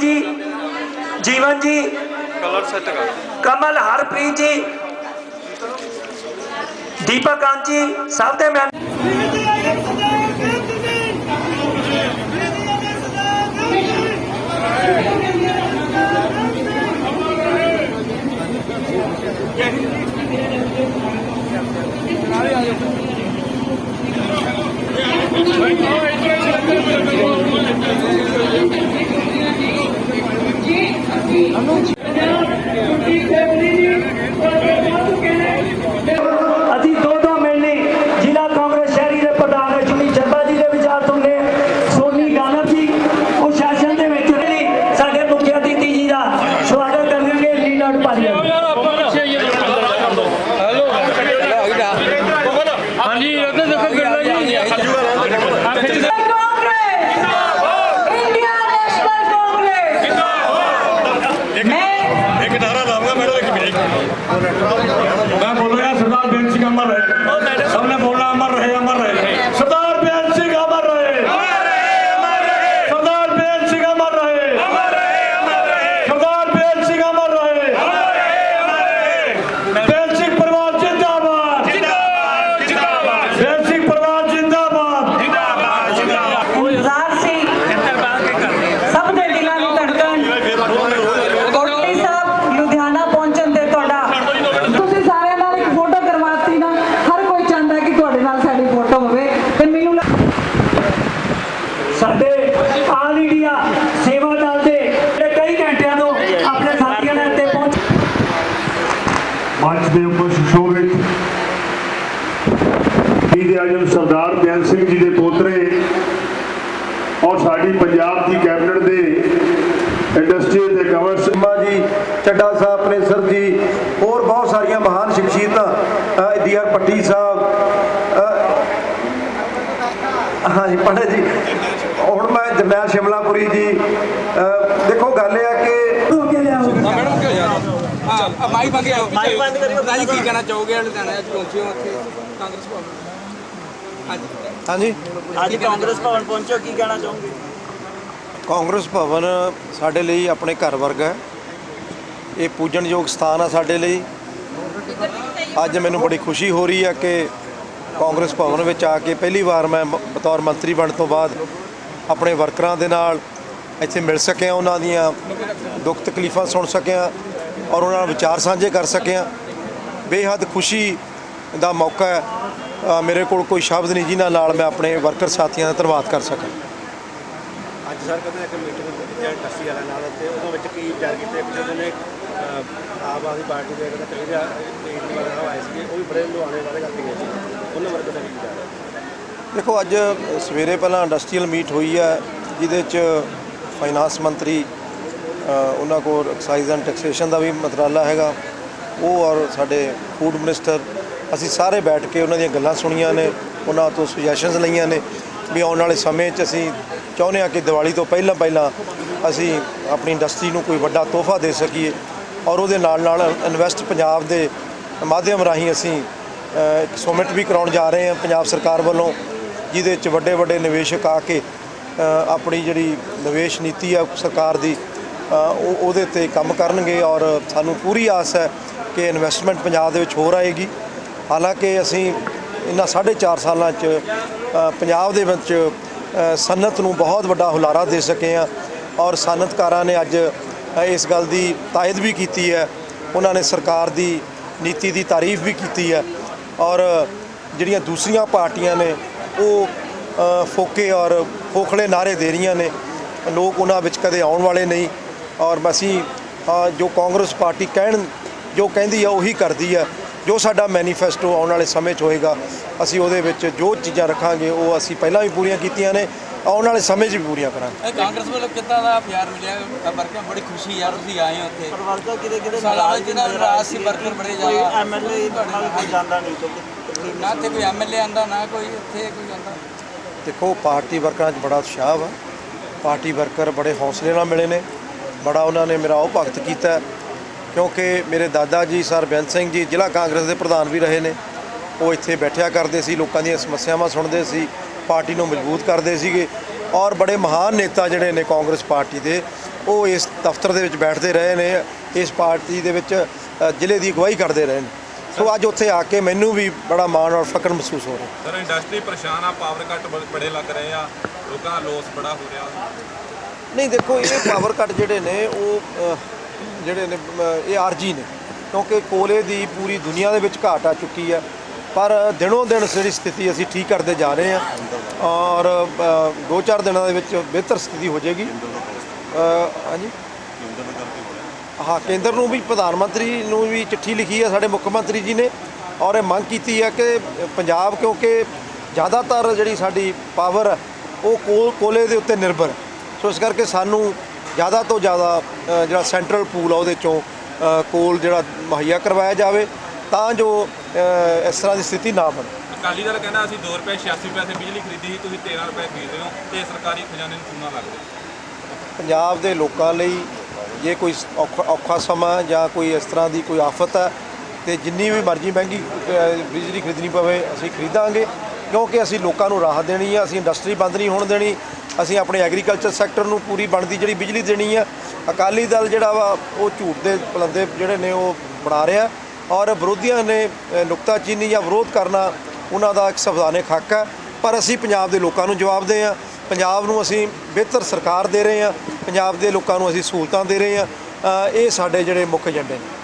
ਜੀ। ਜੀਵਨ ਜੀ। Colour set ਕਰ। ਕਮਲ ਹਰਪ੍ਰੀਤ ਜੀ। ਦੀਪਕ ਕਾਂਤ ਜੀ। ਸਭ ਦੇ ਮੈਂ ਅਸੀਂ ਨਾਰਾ ਮੈਂ ਇੱਕ ਮਿੰਟ ਮੈਂ ਬੋਲੂਗਾ ਸਰਦਾਰ ਬੇਅੰਤ ਸਿੰਘ ਅਮਰ ਰਹੇ। ਸਭ ਨੇ ਬੋਲਣਾ ਅਮਰ ਰਹੇ ਅਮਰ ਰਹੇ। ਸਰਦਾਰ ਬੇਅੰਤ ਸਿੰਘ ਅਮਰ ਰਹੇ ਸਰਦਾਰ ਬੇਅੰਤ ਸਿੰਘ ਅਮਰ ਰਹੇ ਸਰਦਾਰ ਬੇਅੰਤ ਸਿੰਘ ਅਮਰ ਰਹੇ ਬੇਅੰਤ ਸਿੰਘ ਪਰਿਵਾਰ ਜਿੰਦਾਬਾਦ ਬੇਅੰਤ ਸਿੰਘ ਪਰਿਵਾਰ ਜਿੰਦਾਬਾਦ ਗੁਲਜ਼ਾਰ ਸਿੰਘ ਸਭ ਦੇ ਦਿਲਾਂ ਦੀ ਧੜਕਣ ਕੋਟਲੀ ਸਾਹਿਬ ਲੁਧਿਆਣਾ ਪਹੁੰਚਣ ਤੇ ਤੁਹਾਡਾ ਤੁਸੀਂ ਸਾਰਿਆਂ ਨਾਲ ਇੱਕ ਫੋਟੋ ਕਰਵਾਤੀ ਨਾ ਹਰ ਕੋਈ ਚਾਹੁੰਦਾ ਕਿ ਤੁਹਾਡੇ ਨਾਲ ਸਾਡੀ ਫੋਟੋ ਹੋਵੇ ਤੇ ਮੈਨੂੰ ਲੱਗ- ਸਾਡੇ ਆਲ ਇੰਡੀਆ ਸੇਵਾ ਦਲ ਦੇ ਜਿਹੜੇ ਕਈ ਘੰਟਿਆਂ ਤੋਂ ਆਪਣੇ ਸਾਥੀਆਂ ਨੇ ਇੱਥੇ ਪਹੁੰਚ ਮੰਚ ਦੇ ਉੱਪਰ ਸੁਸ਼ੋਭਿਤ ਸ਼ਹੀਦ ਆਜਮ ਸਰਦਾਰ ਬੇਅੰਤ ਸਿੰਘ ਜੀ ਦੇ ਪੋਤਰੇ ਔਰ ਸਾਡੀ ਪੰਜਾਬ ਦੀ ਕੈਬਨਿਟ ਦੇ ਇੰਡਸਟਰੀ ਤੇ ਕਮਰਸ ਸ਼ਰਮਾ ਜੀ ਚੱਡਾ ਸਾਹਿਬ ਪ੍ਰੇਸਰ ਜੀ ਹੋਰ ਬਹੁਤ ਸਾਰੀਆਂ ਮਹਾਨ ਸ਼ਖਸੀਅਤਾਂ ਡੀਆਰ ਪੱਟੀ ਸਾਹਿਬ ਹਾਂਜੀ ਪੰਡਤ ਜੀ। ਹੁਣ ਮੈਂ ਜਰਨੈਲ ਸ਼ਿਮਲਾਪੁਰੀ ਜੀ ਦੇਖੋ ਗੱਲ ਇਹ ਆ ਕਿ ਮੈਡਮ ਕਿਉਂ ਯਾਰ ਹਾਂ ਮਾਈਕ ਬੰਦ ਕਰੋ ਮਾਈਕ ਬੰਦ ਕਰਿਓ। ਰਾਜੀ ਕੀ ਕਹਿਣਾ ਚਾਹੋਗੇ? ਲੁਧਿਆਣਾ ਅੱਜ ਪਹੁੰਚੇ ਹੋ ਉੱਥੇ ਕਾਂਗਰਸ ਭਵਨ। ਹਾਂਜੀ। ਅੱਜ ਕਾਂਗਰਸ ਭਵਨ ਪਹੁੰਚੋ ਕੀ ਕਹਿਣਾ ਚਾਹੋਗੇ? ਕਾਂਗਰਸ ਭਵਨ ਸਾਡੇ ਲਈ ਆਪਣੇ ਘਰ ਵਰਗਾ ਹੈ। ਇਹ ਪੂਜਣਯੋਗ ਸਥਾਨ ਆ ਸਾਡੇ ਲਈ। ਅੱਜ ਮੈਨੂੰ ਬੜੀ ਖੁਸ਼ੀ ਹੋ ਰਹੀ ਹੈ ਕਿ ਕਾਂਗਰਸ ਭਵਨ ਵਿੱਚ ਆ ਕੇ ਪਹਿਲੀ ਵਾਰ ਮੈਂ ਬਤੌਰ ਮੰਤਰੀ ਬਣਨ ਤੋਂ ਬਾਅਦ ਆਪਣੇ ਵਰਕਰਾਂ ਦੇ ਨਾਲ ਇੱਥੇ ਮਿਲ ਸਕਿਆ ਉਹਨਾਂ ਦੀਆਂ ਦੁੱਖ ਤਕਲੀਫਾਂ ਸੁਣ ਸਕਿਆ ਔਰ ਉਹਨਾਂ ਨਾਲ ਵਿਚਾਰ ਸਾਂਝੇ ਕਰ ਸਕਿਆ। ਬੇਹੱਦ ਖੁਸ਼ੀ ਦਾ ਮੌਕਾ ਹੈ। ਮੇਰੇ ਕੋਲ ਕੋਈ ਸ਼ਬਦ ਨਹੀਂ ਜਿਨ੍ਹਾਂ ਨਾਲ ਮੈਂ ਆਪਣੇ ਵਰਕਰ ਸਾਥੀਆਂ ਦਾ ਧੰਨਵਾਦ ਕਰ ਸਕਾਂ। ਅੱਜ ਸਰ ਕਹਿੰਦੇ ਇੱਕ ਮੀਟਿੰਗ ਜਾਂ ਟੱਸੀ ਵਾਲਾ ਨਾਲ ਤੇ ਉਹਦੇ ਵਿੱਚ ਕੀ ਵਿਚਾਰ ਕੀਤੇ ਇੱਕ ਜਦੋਂ ਨੇ ਅਹ, ਆਮ ਆਦਮੀ ਪਾਰਟੀ ਦੇ ਕਹਿੰਦਾ ਕਈ ਦਾ ਏਜੰਟ ਵਗੈਰਾ ਆਏ ਸੀਗੇ ਉਹ ਵੀ ਬੜੇ ਲੁਹਾਣੇ ਵਾਲੇ ਕਰਕੇ ਗਏ ਸੀ ਉਹਨਾਂ ਬਾਰੇ ਤੁਹਾਡਾ ਕੀ ਵਿਚਾਰ ਹੈ ਦੇਖੋ ਅੱਜ ਸਵੇਰੇ ਪਹਿਲਾਂ ਇੰਡਸਟਰੀਅਲ ਮੀਟ ਹੋਈ ਹੈ ਜਿਹਦੇ ਚ ਫਾਈਨਾਂਸ ਮੰਤਰੀ ਉਹਨਾਂ ਕੋਲ ਐਕਸਾਈਜ਼ ਐਂਡ ਟੈਕਸੇਸ਼ਨ ਦਾ ਵੀ ਮੰਤਰਾਲਾ ਹੈਗਾ। ਉਹ ਔਰ ਸਾਡੇ ਫੂਡ ਮਿਨਿਸਟਰ ਅਸੀਂ ਸਾਰੇ ਬੈਠ ਕੇ ਉਹਨਾਂ ਦੀਆਂ ਗੱਲਾਂ ਸੁਣੀਆਂ ਨੇ ਉਹਨਾਂ ਤੋਂ ਸੁਜੈਸ਼ਨਸ ਲਈਆਂ ਨੇ ਵੀ ਆਉਣ ਵਾਲੇ ਸਮੇਂ 'ਚ ਅਸੀਂ ਚਾਹੁੰਦੇ ਹਾਂ ਕਿ ਦੀਵਾਲੀ ਤੋਂ ਪਹਿਲਾਂ ਪਹਿਲਾਂ ਅਸੀਂ ਆਪਣੀ ਇੰਡਸਟਰੀ ਨੂੰ ਕੋਈ ਵੱਡਾ ਤੋਹਫਾ ਦੇ ਸਕੀਏ ਔਰ ਉਹਦੇ ਨਾਲ ਨਾਲ ਇਨਵੈਸਟ ਪੰਜਾਬ ਦੇ ਮਾਧਿਅਮ ਰਾਹੀਂ ਅਸੀਂ ਅ, ਇੱਕ ਸੁਮਿਟ ਵੀ ਕਰਾਉਣ ਜਾ ਰਹੇ ਹਾਂ ਪੰਜਾਬ ਸਰਕਾਰ ਵੱਲੋਂ ਜਿਹਦੇ ਵਿੱਚ ਵੱਡੇ ਵੱਡੇ ਨਿਵੇਸ਼ਕ ਆ ਕੇ ਆਪਣੀ ਜਿਹੜੀ ਨਿਵੇਸ਼ ਨੀਤੀ ਆ ਸਰਕਾਰ ਦੀ ਉਹ ਉਹਦੇ ਤੇ ਕੰਮ ਕਰਨਗੇ ਔਰ ਸਾਨੂੰ ਪੂਰੀ ਆਸ ਹੈ ਕਿ ਇਨਵੈਸਟਮੈਂਟ ਪੰਜਾਬ ਦੇ ਵਿੱਚ ਹੋਰ ਆਏਗੀ। ਹਾਲਾਂਕਿ ਅਸੀਂ ਇਹਨਾਂ 4.5 ਸਾਲਾਂ 'ਚ ਪੰਜਾਬ ਦੇ ਵਿੱਚ ਸਨਅਤ ਨੂੰ ਬਹੁਤ ਵੱਡਾ ਹੁਲਾਰਾ ਦੇ ਸਕੇ ਆ ਔਰ ਸਨਅਤਕਾਰਾਂ ਨੇ ਅੱਜ ਇਸ ਗੱਲ ਦੀ ਤਾਇਦ ਵੀ ਕੀਤੀ ਹੈ। ਉਹਨਾਂ ਨੇ ਸਰਕਾਰ ਦੀ ਨੀਤੀ ਦੀ ਤਾਰੀਫ ਵੀ ਕੀਤੀ ਹੈ ਔਰ ਜਿਹੜੀਆਂ ਦੂਸਰੀਆਂ ਪਾਰਟੀਆਂ ਨੇ ਉਹ ਫੋਕੇ ਔਰ ਖੋਖਲੇ ਨਾਰੇ ਦੇ ਰਹੀਆਂ ਨੇ। ਲੋਕ ਉਹਨਾਂ ਵਿੱਚ ਕਦੇ ਆਉਣ ਵਾਲੇ ਨਹੀਂ ਔਰ ਅਸੀਂ ਜੋ ਕਾਂਗਰਸ ਪਾਰਟੀ ਕਹਿਣ, ਜੋ ਕਹਿੰਦੀ ਆ ਉਹੀ ਕਰਦੀ ਆ। ਜੋ ਸਾਡਾ ਮੈਨੀਫੈਸਟੋ ਆਉਣ ਵਾਲੇ ਸਮੇਂ 'ਚ ਹੋਏਗਾ ਅਸੀਂ ਉਹਦੇ ਵਿੱਚ ਜੋ ਚੀਜ਼ਾਂ ਰੱਖਾਂਗੇ ਉਹ ਅਸੀਂ ਪਹਿਲਾਂ ਵੀ ਪੂਰੀਆਂ ਕੀਤੀਆਂ ਨੇ ਆਉਣ ਵਾਲੇ ਸਮੇਂ 'ਚ ਵੀ ਪੂਰੀਆਂ ਕਰਾਂਗੇ। ਇਹ ਕਾਂਗਰਸ ਵੱਲੋਂ ਕਿੱਦਾਂ ਦਾ ਪਿਆਰ ਮਿਲਿਆ? ਵਰਕਰ ਬੜੀ ਖੁਸ਼ੀ ਯਾਰ ਤੁਸੀਂ ਆਏ ਹੋ ਉੱਥੇ। ਪਰ ਵਰਕਰ ਕਿਤੇ ਕਿਤੇ ਸਾਲਾ ਜਿਹਨਾਂ ਨਾਲ ਨਾਰਾਜ਼ ਸੀ ਵਰਕਰ ਬੜੇ ਕੋਈ ਜ਼ਿਆਦਾ। ਐਮਐਲਏ ਨਾਲ ਕੋਈ ਜਾਂਦਾ ਨਹੀਂ ਕਿਉਂਕਿ ਨਾ ਤੇ ਕੋਈ ਐਮਐਲਏ ਆਂਦਾ ਨਾ ਕੋਈ ਇੱਥੇ ਕੋਈ ਆਂਦਾ। ਦੇਖੋ ਪਾਰਟੀ ਵਰਕਰਾਂ 'ਚ ਬੜਾ ਉਤਸ਼ਾਹ ਵਾ। ਪਾਰਟੀ ਵਰਕਰ ਬੜੇ ਹੌਸਲੇ ਨਾਲ ਮਿਲੇ ਨੇ। ਬੜਾ ਉਹਨਾਂ ਨੇ ਮੇਰਾ ਉਹ ਭਗਤ ਕੀਤਾ। ਕਿਉਂਕਿ ਮੇਰੇ ਦਾਦਾ ਜੀ ਸਰ ਬੇਅੰਤ ਸਿੰਘ ਜੀ ਜ਼ਿਲ੍ਹਾ ਕਾਂਗਰਸ ਦੇ ਪ੍ਰਧਾਨ ਵੀ ਰਹੇ ਨੇ। ਉਹ ਇੱਥੇ ਬੈਠਿਆ ਕਰਦੇ ਸੀ ਲੋਕਾਂ ਦੀਆਂ ਸਮੱਸਿਆਵਾਂ ਸੁਣਦੇ ਸੀ ਪਾਰਟੀ ਨੂੰ ਮਜ਼ਬੂਤ ਕਰਦੇ ਸੀਗੇ ਔਰ ਬੜੇ ਮਹਾਨ ਨੇਤਾ ਜਿਹੜੇ ਨੇ ਕਾਂਗਰਸ ਪਾਰਟੀ ਦੇ ਉਹ ਇਸ ਦਫ਼ਤਰ ਦੇ ਵਿੱਚ ਬੈਠਦੇ ਰਹੇ ਨੇ ਇਸ ਪਾਰਟੀ ਦੇ ਵਿੱਚ ਜ਼ਿਲ੍ਹੇ ਦੀ ਅਗਵਾਈ ਕਰਦੇ ਰਹੇ ਨੇ। ਸੋ ਅੱਜ ਉੱਥੇ ਆ ਕੇ ਮੈਨੂੰ ਵੀ ਬੜਾ ਮਾਣ ਔਰ ਫਖਰ ਮਹਿਸੂਸ ਹੋ ਰਿਹਾ। ਸਰ ਇੰਡਸਟਰੀ ਪਰੇਸ਼ਾਨ ਆ ਪਾਵਰ ਕੱਟ ਬੜੇ ਲੱਗ ਰਹੇ ਆ ਲੋਕਾਂ ਦਾ ਲੋਸ ਬੜਾ ਹੋ ਰਿਹਾ। ਨਹੀਂ ਦੇਖੋ ਇਹ ਪਾਵਰ ਕੱਟ ਜਿਹੜੇ ਨੇ ਉਹ ਜਿਹੜੇ ਨੇ ਇਹ ਆਰਜੀ ਨੇ। ਕਿਉਂਕਿ ਕੋਲੇ ਦੀ ਪੂਰੀ ਦੁਨੀਆ ਦੇ ਵਿੱਚ ਘਾਟ ਆ ਚੁੱਕੀ ਹੈ। ਪਰ ਦਿਨੋਂ ਦਿਨ ਜਿਹੜੀ ਸਥਿਤੀ ਅਸੀਂ ਠੀਕ ਕਰਦੇ ਜਾ ਰਹੇ ਹਾਂ ਔਰ ਅ, ਦੋ ਚਾਰ ਦਿਨਾਂ ਦੇ ਵਿੱਚ ਬਿਹਤਰ ਸਥਿਤੀ ਹੋ ਜਾਏਗੀ। ਹਾਂਜੀ? ਹਾਂ ਕੇਂਦਰ ਨੂੰ ਵੀ ਪ੍ਰਧਾਨ ਮੰਤਰੀ ਨੂੰ ਵੀ ਚਿੱਠੀ ਲਿਖੀ ਹੈ ਸਾਡੇ ਮੁੱਖ ਮੰਤਰੀ ਜੀ ਨੇ। ਔਰ ਇਹ ਮੰਗ ਕੀਤੀ ਹੈ ਕਿ ਪੰਜਾਬ ਕਿਉਂਕਿ ਜ਼ਿਆਦਾਤਰ ਜਿਹੜੀ ਸਾਡੀ ਪਾਵਰ ਹੈ ਉਹ ਕੋਲ ਕੋਲੇ ਦੇ ਉੱਤੇ ਨਿਰਭਰ ਸੋ ਇਸ ਕਰਕੇ ਸਾਨੂੰ ਜ਼ਿਆਦਾ ਤੋਂ ਜ਼ਿਆਦਾ ਜਿਹੜਾ ਸੈਂਟਰਲ ਪੂਲ ਆ ਉਹਦੇ ਚੋਂ ਕੋਲ ਜਿਹੜਾ ਮੁਹੱਈਆ ਕਰਵਾਇਆ ਜਾਵੇ ਤਾਂ ਜੋ ਇਸ ਤਰ੍ਹਾਂ ਦੀ ਸਥਿਤੀ ਨਾ ਬਣੇ। ਅਕਾਲੀ ਦਲ ਕਹਿੰਦਾ ਅਸੀਂ 2 ਰੁਪਏ 86 ਪੈਸੇ ਬਿਜਲੀ ਖਰੀਦੀ ਸੀ ਤੁਸੀਂ 13 ਰੁਪਏ ਖਰੀਦ ਰਹੇ ਹੋ ਤੇ ਸਰਕਾਰੀ ਖਜ਼ਾਨੇ ਨੂੰ ਚੂਨਾ ਲੱਗ ਰਿਹਾ ਪੰਜਾਬ ਦੇ ਲੋਕਾਂ ਲਈ ਜੇ ਕੋਈ ਔਖਾ ਸਮਾਂ ਜਾਂ ਕੋਈ ਇਸ ਤਰ੍ਹਾਂ ਦੀ ਕੋਈ ਆਫਤ ਹੈ ਤੇ ਜਿੰਨੀ ਵੀ ਮਰਜ਼ੀ ਮਹਿੰਗੀ ਬਿਜਲੀ ਖਰੀਦਣੀ ਪਵੇ ਅਸੀਂ ਖਰੀਦਾਂਗੇ। ਕਿਉਂਕਿ ਅਸੀਂ ਲੋਕਾਂ ਨੂੰ ਰਾਹਤ ਦੇਣੀ ਹੈ ਅਸੀਂ ਇੰਡਸਟਰੀ ਬੰਦ ਨਹੀਂ ਹੋਣ ਦੇਣੀ, ਅਸੀਂ ਆਪਣੇ ਐਗਰੀਕਲਚਰ ਸੈਕਟਰ ਨੂੰ ਪੂਰੀ ਬਣਦੀ ਜਿਹੜੀ ਬਿਜਲੀ ਦੇਣੀ ਹੈ ਅਕਾਲੀ ਦਲ ਜਿਹੜਾ ਵਾ, ਉਹ ਝੂਠ ਦੇ ਪਲੰਦੇ ਜਿਹੜੇ ਨੇ ਉਹ ਬਣਾ ਰਿਹਾ। ਔਰ ਵਿਰੋਧੀਆਂ ਨੇ ਨੁਕਤਾਚੀਨੀ ਜਾਂ ਵਿਰੋਧ ਕਰਨਾ, ਉਹਨਾਂ ਦਾ ਇੱਕ ਸੰਵਿਧਾਨਿਕ ਹੱਕ ਹੈ ਪਰ ਅਸੀਂ ਪੰਜਾਬ ਦੇ ਲੋਕਾਂ ਨੂੰ ਜਵਾਬ ਦੇ ਹਾਂ ਪੰਜਾਬ ਨੂੰ ਅਸੀਂ ਬਿਹਤਰ ਸਰਕਾਰ ਦੇ ਰਹੇ ਹਾਂ ਪੰਜਾਬ ਦੇ ਲੋਕਾਂ ਨੂੰ ਅਸੀਂ ਸਹੂਲਤਾਂ ਦੇ ਰਹੇ ਹਾਂ ਇਹ ਸਾਡੇ ਜਿਹੜੇ ਮੁੱਖ ਏਜੰਡੇ ਨੇ।